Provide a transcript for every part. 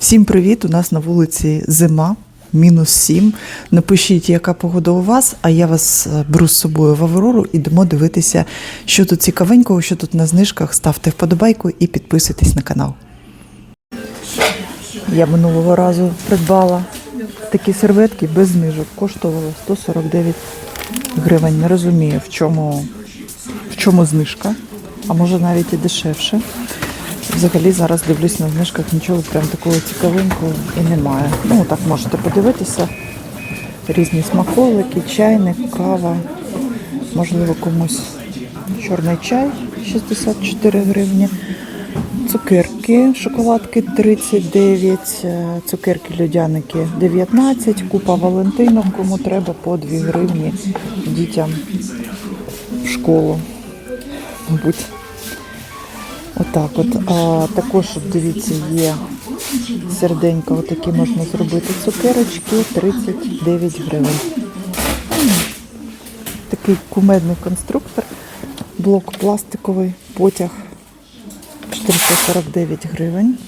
Всім привіт! У нас на вулиці зима, мінус 7. Напишіть, яка погода у вас, а я вас е, беру з собою в Аврору і йдемо дивитися, що тут цікавенького, що тут на знижках. Ставте вподобайку і підписуйтесь на канал. Я минулого разу придбала такі серветки без знижок. Коштували 149 гривень. Не розумію, в чому, в чому знижка, а може навіть і дешевше. Взагалі зараз дивлюсь на знижках, нічого прям такого цікавенького і немає. Ну так можете подивитися. Різні смаколики, чайник, кава. Можливо, комусь чорний чай 64 гривні. Цукерки, шоколадки 39, е, цукерки льодяники 19, купа Валентинок, кому треба по 2 гривні дітям в школу. Мабуть. Отак от. А, також дивіться, є серденька, отакі можна зробити цукерочки 39 гривень. Такий кумедний конструктор, блок пластиковий, потяг 449 гривень.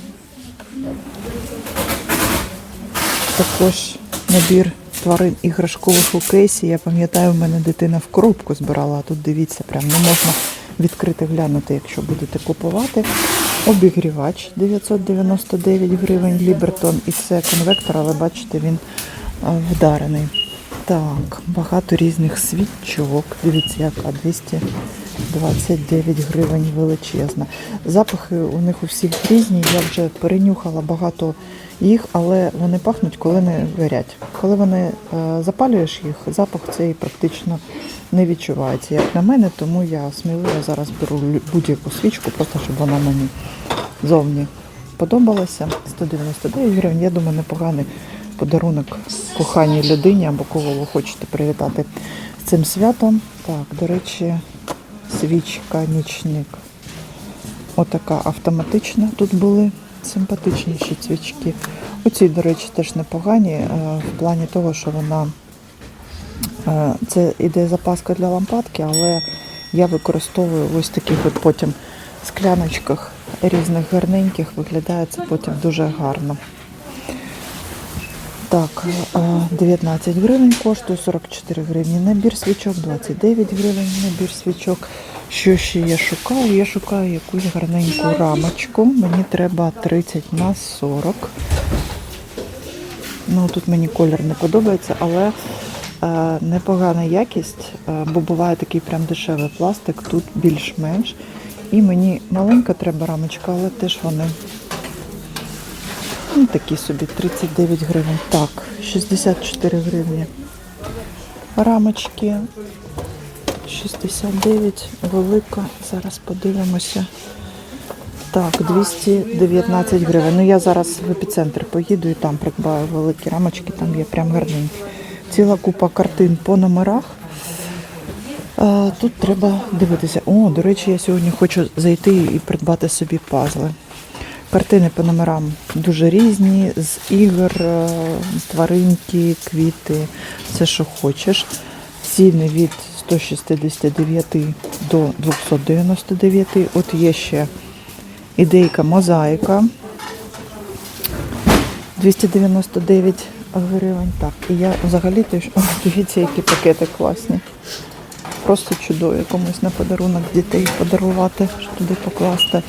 Також набір тварин іграшкових у кейсі. Я пам'ятаю, в мене дитина в коробку збирала, а тут дивіться, прям не можна відкрити глянути, якщо будете купувати. Обігрівач 999 гривень, Лібертон і це конвектор, але бачите, він е, вдарений. Так, багато різних свічок. Дивіться, яка 229 гривень величезна. Запахи у них у всіх різні. Я вже перенюхала багато їх, але вони пахнуть, коли не горять. Коли вони е, запалюєш їх, запах цей практично не відчувається, як на мене, тому я сміливо зараз беру будь-яку свічку, просто щоб вона мені зовні подобалася. 199 гривень. Я думаю, непоганий подарунок коханій людині або кого ви хочете привітати з цим святом. Так, до речі, свічка, нічник. Отака автоматична. Тут були симпатичніші свічки. Оці, до речі, теж непогані е, в плані того, що вона е, це іде запаска для лампадки, але я використовую ось таких от потім скляночках різних гарненьких. Виглядає це потім дуже гарно. Так, е, 19 гривень коштує 44 гривні. Набір свічок 29 гривень. Набір свічок. Що ще я шукаю? Я шукаю якусь гарненьку рамочку. Мені треба 30 на 40. Ну тут мені колір не подобається, але е, непогана якість, е, бо буває такий прям дешевий пластик, тут більш-менш. І мені маленька треба рамочка, але теж вони Ну, такі собі 39 гривень. Так, 64 гривні. Рамочки 69, велика. Зараз подивимося. Так, 219 гривень. Ну я зараз в епіцентр поїду і там придбаю великі рамочки, там є прям гарненькі. Ціла купа картин по номерах. А, тут треба дивитися. О, до речі, я сьогодні хочу зайти і придбати собі пазли. Картини по номерам дуже різні, з ігор, е, тваринки, квіти, все, що хочеш. Ціни від 169 до 299. От є ще ідейка мозаїка. 299 гривень. Так, і я взагалі теж, дивіться, які пакети класні. Просто чудові комусь на подарунок дітей подарувати, що туди покласти.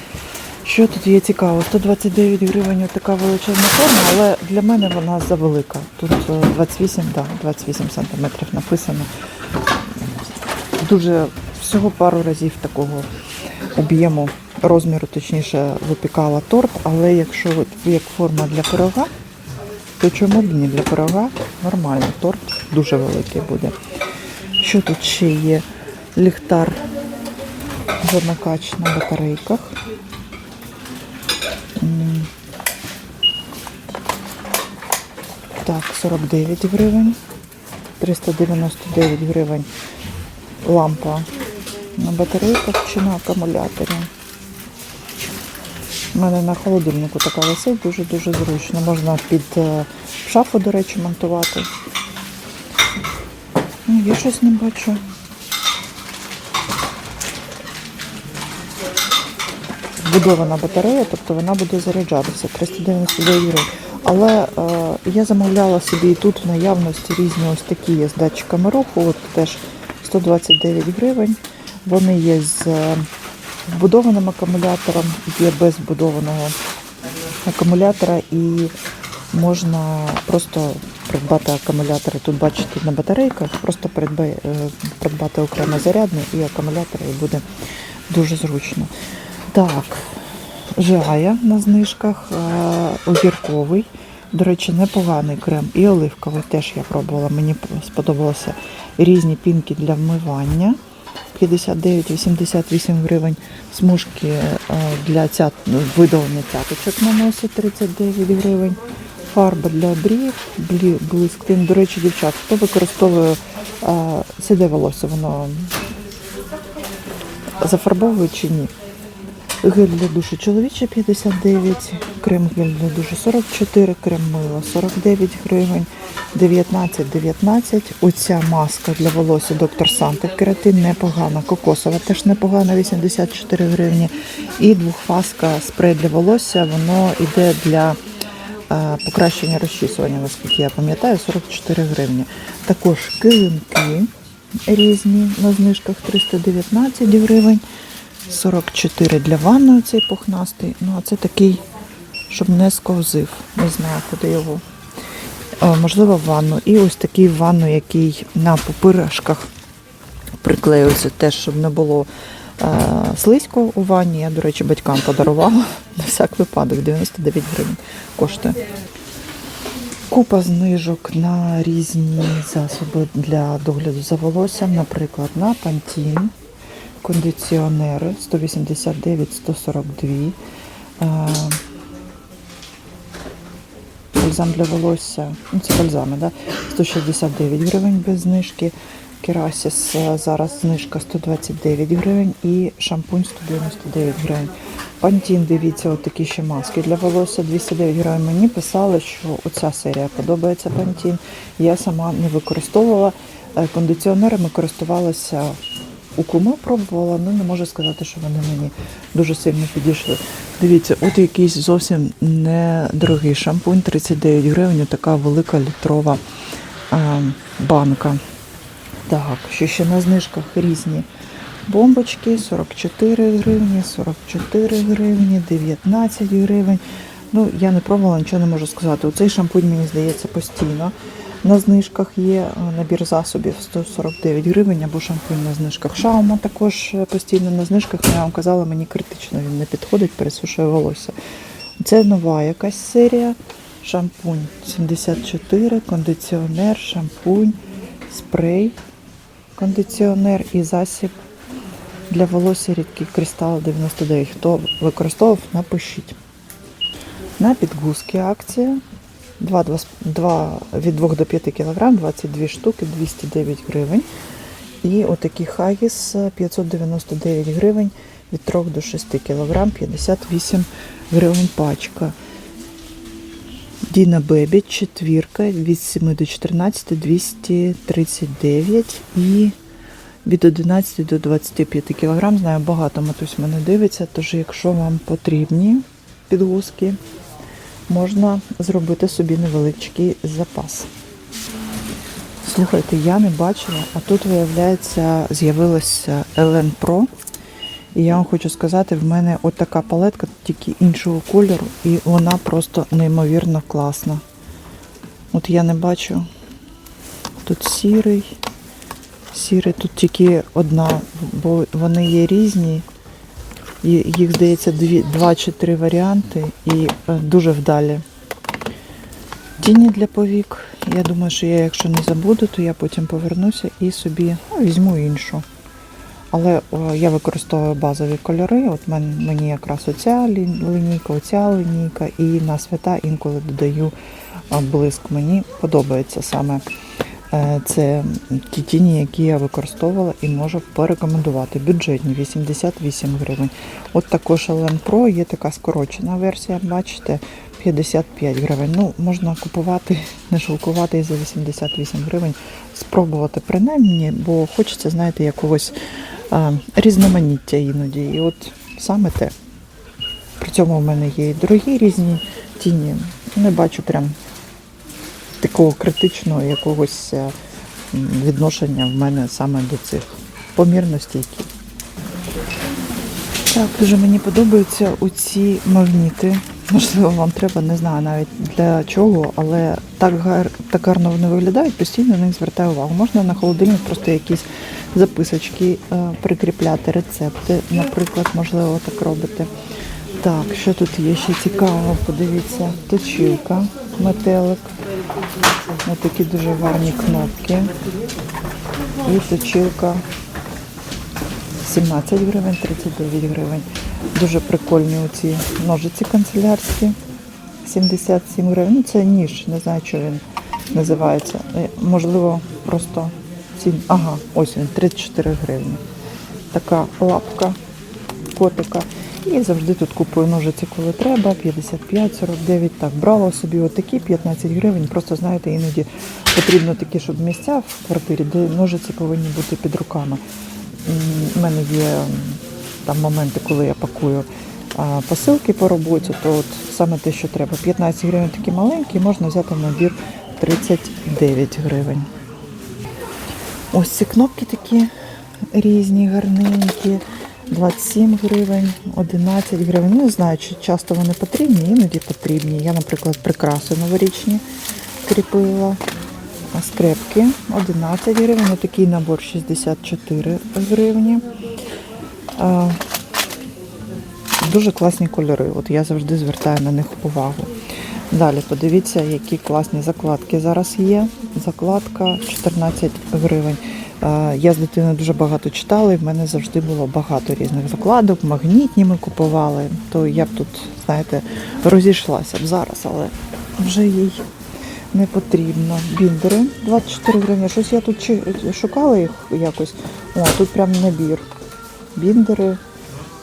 Що тут є цікаво? 129 гривень така величезна форма, але для мене вона завелика. Тут е, 28, да, 28 сантиметрів написано. Дуже всього пару разів такого об'єму розміру, точніше, випікала торт, але якщо як форма для пирога, то чому б ні для пирога нормально, торт дуже великий буде. Що тут ще є? Ліхтар воднокач на батарейках. Так, 49 гривень. 399 гривень лампа на батарейках чи на акумуляторі. У мене на холодильнику така висить, дуже-дуже зручно. Можна під е, шафу, до речі, монтувати. Ну, я щось не бачу. вбудована батарея, тобто вона буде заряджатися 399 гривень. Але е, я замовляла собі і тут в наявності різні ось такі з датчиками руху, от теж 129 гривень. Вони є з е, вбудованим акумулятором, є без вбудованого акумулятора і можна просто придбати акумулятори. Тут бачите на батарейках, просто е, придбати окремо зарядний і акумулятор, і буде дуже зручно. Так, Жая на знижках, е, огірковий. До речі, непоганий крем і оливковий теж я пробувала. Мені сподобалося різні пінки для вмивання. 59-88 гривень смужки е, для цят... видалення цяточок наносить 39 гривень. Фарба для брів, блисклин. до речі, дівчат, хто використовує е, сиде волосся, воно зафарбовує чи ні? Гель для душу чоловіче 59, крем гель для душу 44, крем мила 49 гривень, 19, 19. Оця маска для волосся доктор Санте кератин непогана, кокосова теж непогана, 84 гривні. І двохфаска спрей для волосся, воно йде для е, покращення розчісування, наскільки я пам'ятаю, 44 гривні. Також килимки різні на знижках 319 гривень. 44 для ванної цей пухнастий. Ну, а це такий, щоб не сковзив. Не знаю, куди його. Е, можливо, в ванну. І ось такий в ванну, який на пупирашках приклеюється теж, щоб не було е, слизько у ванні. Я, до речі, батькам подарувала на всяк випадок. 99 гривень коштує. Купа знижок на різні засоби для догляду за волоссям, наприклад, на пантін, кондиціонери 189-142, е, бальзам для волосся, ну це бальзами, да? 169 гривень без знижки. Керасіс е, зараз знижка 129 гривень і шампунь 199 гривень. Пантін, дивіться, от такі ще маски для волосся 209 гривень. Мені писали, що оця серія подобається Пантін. Я сама не використовувала. Е, Кондиціонерами користувалася у куми пробувала, але не можу сказати, що вони мені дуже сильно підійшли. Дивіться, от якийсь зовсім недорогий шампунь, 39 гривень, така велика літрова банка. Так, що ще на знижках різні бомбочки, 44 гривні, 44 гривні, 19 гривень. Ну, я не пробувала, нічого не можу сказати. Оцей шампунь, мені здається, постійно. На знижках є е, набір засобів 149 гривень або шампунь на знижках. Шаума також е, постійно на знижках. Я вам казала, мені критично він не підходить, пересушує волосся. Це нова якась серія. Шампунь 74, кондиціонер, шампунь, спрей, кондиціонер і засіб для волосся рідкий кристал 99. Хто використовував, напишіть. На підгузки акція. 2, 2, 2, від 2 до 5 кг, 22 штуки, 209 гривень. І отакий хагіс 599 гривень від 3 до 6 кг, 58 гривень пачка. Діна Бебі, четвірка, від 7 до 14, 239 і від 11 до 25 кг. Знаю, багато матусь мене дивиться, тож якщо вам потрібні підгузки, можна зробити собі невеличкий запас. Слухайте, я не бачила, а тут, виявляється, з'явилася Ellen Pro. І я вам хочу сказати, в мене от палетка, тільки іншого кольору, і вона просто неймовірно класна. От я не бачу. Тут сірий. Сірий, тут тільки одна, бо вони є різні. Їх, здається, дві, два чи три варіанти і е, дуже вдалі. Тіні для повік. Я думаю, що я, якщо не забуду, то я потім повернуся і собі ну, візьму іншу. Але о, я використовую базові кольори. От мен, мені якраз оця лі- лінійка, оця лінійка, і на свята інколи додаю блиск. Мені подобається саме е, це ті тіні, які я використовувала і можу порекомендувати. Бюджетні 88 гривень. От також Ellen Pro є така скорочена версія, бачите, 55 гривень. Ну, можна купувати, не шалкувати і за 88 гривень, спробувати принаймні, бо хочеться, знаєте, якогось а, різноманіття іноді. І от саме те. При цьому в мене є і дорогі різні тіні. Не бачу прям такого критичного якогось е, відношення в мене саме до цих помірностей. які так, дуже мені подобаються оці магніти. Можливо, вам треба, не знаю навіть для чого, але так, гар, так гарно вони виглядають, постійно на них звертаю увагу. Можна на холодильник просто якісь записочки е, прикріпляти, рецепти, наприклад, можливо, так робити. Так, що тут є ще цікаво, подивіться, точилка, метелик. Ось такі дуже гарні кнопки. І точилка 17 гривень, 39 гривень. Дуже прикольні оці ножиці канцелярські. 77 гривень. Ну це ніж, не знаю, що він називається. Е, Можливо, просто ці. Ага, ось він, 34 гривні. Така лапка котика. І завжди тут купую ножиці, коли треба. 55, 49. Так, брала собі отакі 15 гривень. Просто знаєте, іноді потрібно такі, щоб місця в квартирі, де ножиці повинні бути під руками. У мене є там моменти, коли я пакую посилки по роботі, то от саме те, що треба. 15 гривень такі маленькі, можна взяти набір 39 гривень. Ось ці кнопки такі різні, гарненькі. 27 гривень, 11 гривень. Ну, Не знаю, чи часто вони потрібні, іноді потрібні. Я, наприклад, прикраси новорічні кріпила. Скрепки 11 гривень. Отакий набор 64 гривні. Дуже класні кольори. От я завжди звертаю на них увагу. Далі подивіться, які класні закладки зараз є. Закладка 14 гривень. Я з дитиною дуже багато читала, і в мене завжди було багато різних закладок, магнітні ми купували. То я б тут, знаєте, розійшлася б зараз, але вже їй не потрібно. Біндери 24 гривні. Щось я тут шукала їх якось. О, тут прям набір. Біндери,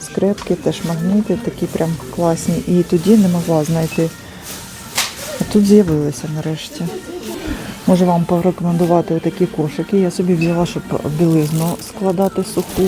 скрепки, теж магніти, такі прям класні. І тоді не могла знайти. А тут з'явилися нарешті. Можу вам порекомендувати такі кошики. Я собі взяла, щоб білизну складати суху.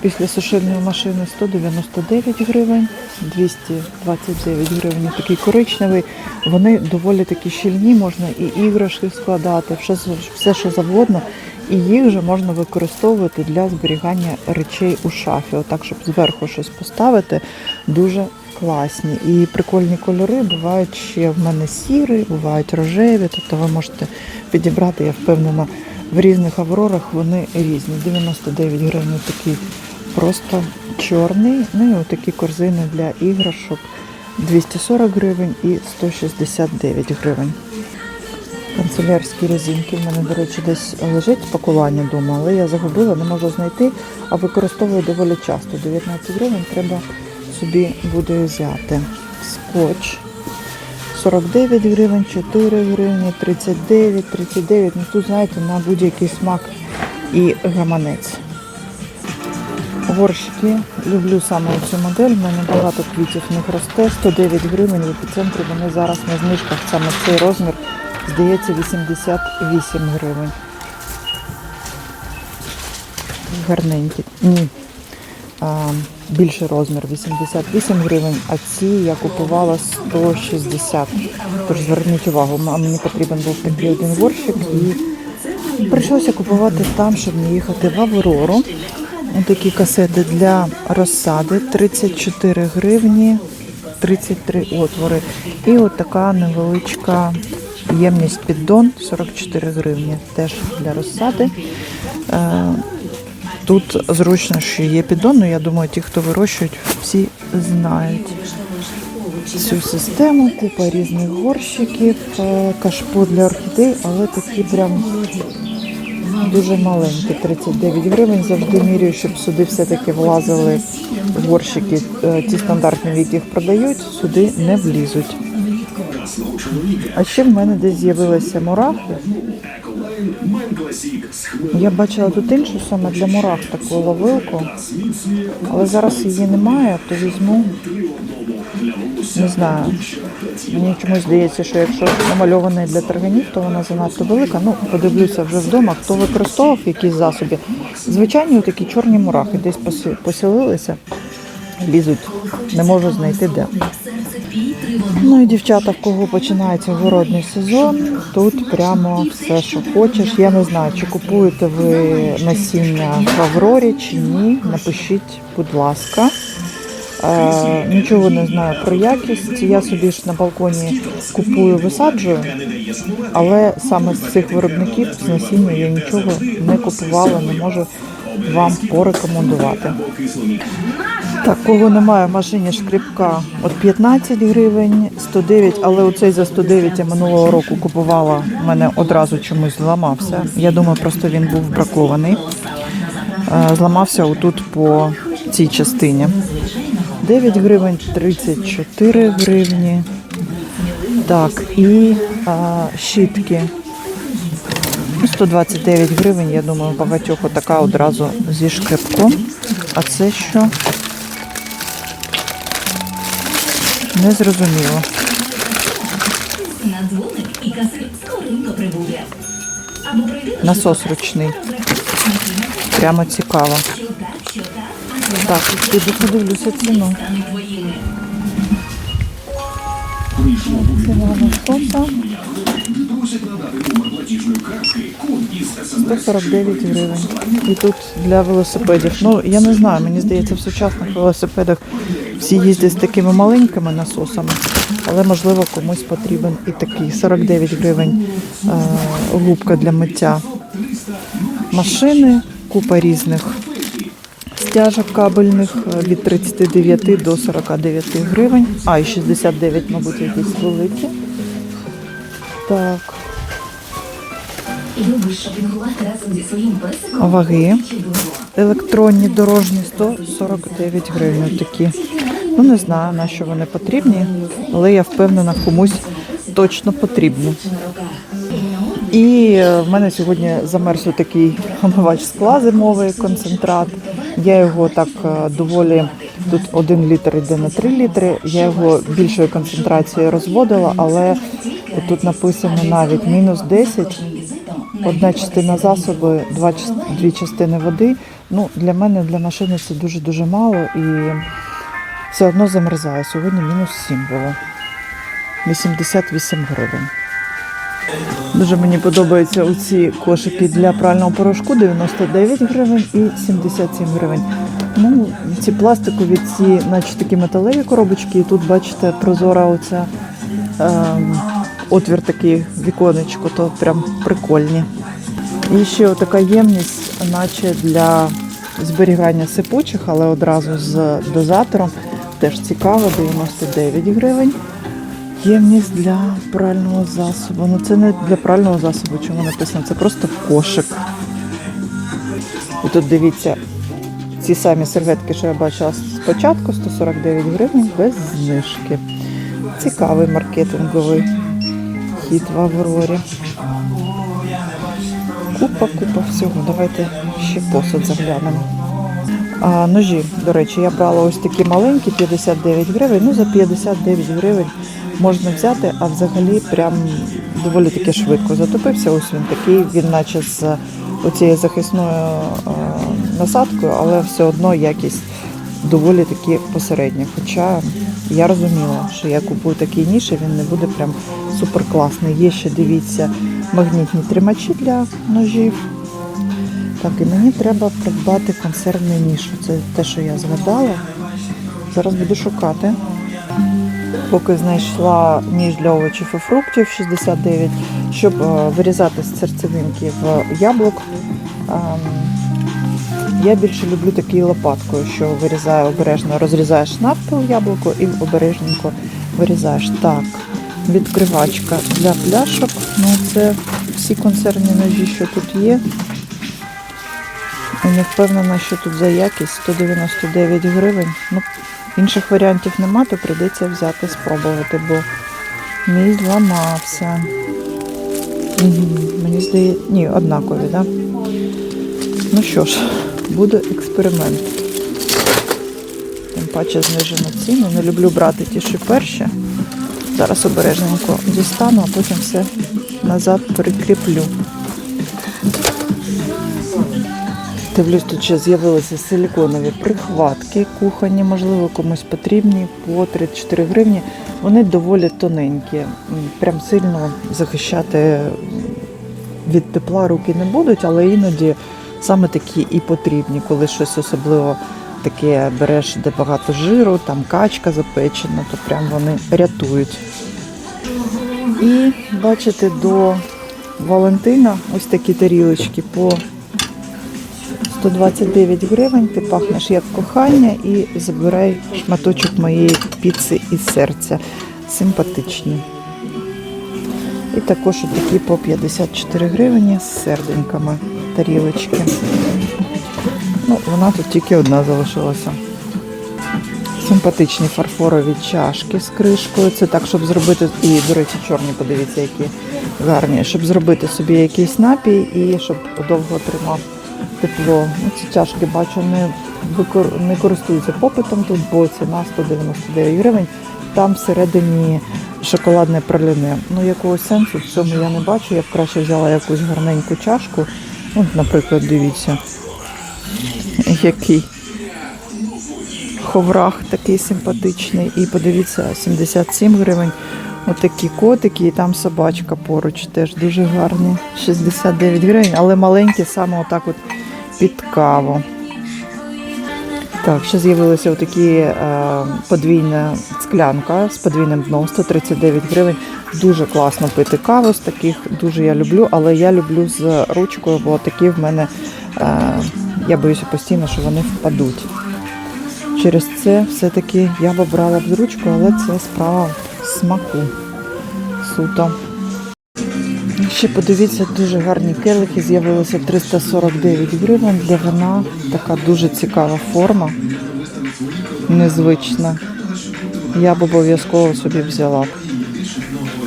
Після сушильної машини 199 гривень, 229 гривень. Такий коричневий. Вони доволі такі щільні, можна і іграшки складати, все, все що завгодно. І їх вже можна використовувати для зберігання речей у шафі. Отак, щоб зверху щось поставити, дуже класні. І прикольні кольори бувають ще в мене сірі, бувають рожеві. Тобто ви можете підібрати, я впевнена, в різних аврорах вони різні. 99 гривень такий просто чорний. Ну і отакі корзини для іграшок 240 гривень і 169 гривень. Канцелярські резинки. В мене, до речі, десь лежить пакування вдома, але я загубила, не можу знайти, а використовую доволі часто. 19 гривень треба собі буде взяти. Скотч. 49 гривень, 4 гривні, 39, 39. Ну тут, знаєте, на будь-який смак і гаманець. Горщики. Люблю саме цю модель. В мене багато квітів в росте. 109 гривень в епіцентрі. Вони зараз на знижках саме цей розмір. Здається, 88 гривень. Гарненькі. Ні. Більший розмір 88 гривень, а ці я купувала 160. Тож зверніть увагу, мені потрібен був такий один горщик і прийшлося купувати там, щоб не їхати в Аврору. Такі касети для розсади 34 гривні, 33 отвори. І от така невеличка ємність піддон 44 гривні, теж для розсади. Тут зручно, що є піддон, але я думаю, ті, хто вирощують, всі знають цю систему, купа різних горщиків, е, кашпо для орхідей, але такі прям дуже маленькі, 39 гривень. Завжди міряю, щоб сюди все-таки влазили горщики, е, ті стандартні, в яких продають, сюди не влізуть. А ще в мене десь з'явилися мурахи. Я бачила тут іншу саме для мурах таку ловилку, але зараз її немає, то візьму. Не знаю. Мені чомусь здається, що якщо намальований для тарганів, то вона занадто велика. Ну, подивлюся вже вдома, хто використовував якісь засоби. Звичайні такі чорні мурахи десь посі- поселилися. лізуть, не можу знайти де. Ну і дівчата, в кого починається городний сезон, тут прямо все, що хочеш. Я не знаю, чи купуєте ви насіння в Аврорі чи ні. Напишіть, будь ласка. Е, нічого не знаю про якість. Я собі ж на балконі купую, висаджую, але саме з цих виробників з насіння я нічого не купувала, не можу вам порекомендувати. Так, кого немає в машині шкрипка от 15 гривень, 109, але оцей за 109 я минулого року купувала, в мене одразу чомусь зламався. Я думаю, просто він був бракований. Е, Зламався отут по цій частині. 9 гривень, 34 гривні. Так, і а, щітки. 129 гривень, я думаю, багатьох отака одразу зі шкребком. А це що? Або прийди Насос ручний. Прямо цікаво. так, піду подивлюся ціну. Ціна насоса 149 гривень. І тут для велосипедів. Ну, я не знаю, мені здається, в сучасних велосипедах всі їздять з такими маленькими насосами, але можливо комусь потрібен і такий. 49 гривень е, губка для миття машини, купа різних стяжок кабельних е, від 39 до 49 гривень. А, і 69, мабуть, якісь великі. Так, ваги. Електронні дорожні 149 гривень. Такі. Ну не знаю, на що вони потрібні, але я впевнена, комусь точно потрібні. І е, в мене сьогодні замерз такий омивач скла зимовий концентрат. Я його так е, доволі тут один літр йде на 3 літри. Я його більшою концентрацією розводила, але тут написано навіть мінус 10. Одна частина засобу, два дві частини води. Ну для мене для машини це дуже дуже мало і все одно замерзає. Сьогодні мінус 7 було. 88 гривень. Дуже мені подобаються оці кошики для прального порошку 99 гривень і 77 гривень. Ну, ці пластикові, ці, наче такі металеві коробочки, і тут бачите, прозора оця ем, отвір такий віконечко, то прям прикольні. І ще така ємність, наче для зберігання сипучих, але одразу з дозатором. Теж цікаво, 99 гривень. Ємність для прального засобу. Ну це не для прального засобу, чому написано, це просто кошик. І тут дивіться, ці самі серветки, що я бачила спочатку, 149 гривень без знижки. Цікавий маркетинговий хід в Аврорі. Купа, купа всього. Давайте ще посуд заглянемо. А, ножі, до речі, я брала ось такі маленькі, 59 гривень. Ну, за 59 гривень можна взяти, а взагалі прям доволі таки швидко затопився. Ось він такий, він наче з оцією захисною насадкою, але все одно якість доволі таки посередня. Хоча я розуміла, що я купую такий ніж, і він не буде прям супер класний. Є ще, дивіться, магнітні тримачі для ножів. Так, і мені треба придбати консервний ніж. Це те, що я згадала. Зараз буду шукати. Поки знайшла ніж для овочів і фруктів 69, щоб е, вирізати з серцевинки в яблук. Я більше люблю такою лопаткою, що вирізаю обережно, розрізаєш навпіл яблуко і обережненько вирізаєш. Так, відкривачка для пляшок. Ну, це всі консервні ножі, що тут є. І не впевнена, що тут за якість 199 гривень. Ну, інших варіантів нема, то прийдеться взяти, спробувати, бо мій зламався. Мені здається, ні, однакові, так? Да? Ну що ж, буде експеримент. Тим паче знижено ціну. Не люблю брати ті, що перші. Зараз обережненько дістану, а потім все назад прикріплю. Дивлюсь, тут ще з'явилися силіконові прихватки кухонні, можливо, комусь потрібні по 34 гривні. Вони доволі тоненькі, прям сильно захищати від тепла руки не будуть, але іноді саме такі і потрібні, коли щось особливо таке береш, де багато жиру, там качка запечена, то прям вони рятують. І бачите, до Валентина ось такі тарілочки по 129 гривень. Ти пахнеш як кохання і забирай шматочок моєї піци із серця. Симпатичні. І також такі по 54 гривні з серденьками тарілочки. Ну, вона тут тільки одна залишилася. Симпатичні фарфорові чашки з кришкою. Це так, щоб зробити. І, до речі, чорні, подивіться, які гарні. Щоб зробити собі якийсь напій і щоб довго тримав тепло. Ну, ці чашки бачу не, викор... не користуються попитом тут, бо ціна 199 гривень. Там всередині шоколадне праліне. Ну, якогось сенсу в цьому я не бачу. Я б краще взяла якусь гарненьку чашку. От, наприклад, дивіться, який ховрах такий симпатичний. І подивіться, 77 гривень. Отакі котики, і там собачка поруч теж дуже гарні. 69 гривень, але маленькі саме отак от під каву. Так, ще з'явилася отакі е, подвійна склянка з подвійним дном 139 гривень. Дуже класно пити каву з таких, дуже я люблю, але я люблю з ручкою, бо такі в мене е, я боюся постійно, що вони впадуть. Через це все-таки я б брала б з ручкою, але це справа смаку суто. Ще подивіться, дуже гарні келихи з'явилися 349 гривень. Для вина така дуже цікава форма, незвична. Я б обов'язково собі взяла.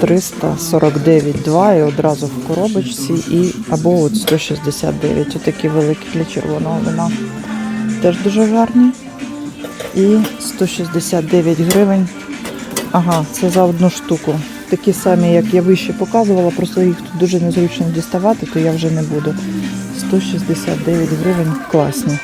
349,2 і одразу в коробочці, і або от 169. Отакі великі для червоного вина. Теж дуже гарні. І 169 гривень. Ага, це за одну штуку. Такі самі, як я вище показувала, просто їх тут дуже незручно діставати, то я вже не буду. 169 гривень класні.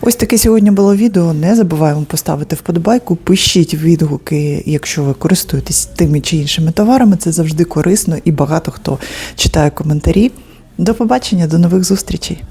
Ось таке сьогодні було відео. Не забуваємо поставити вподобайку. Пишіть відгуки, якщо ви користуєтесь тими чи іншими товарами. Це завжди корисно і багато хто читає коментарі. До побачення, до нових зустрічей.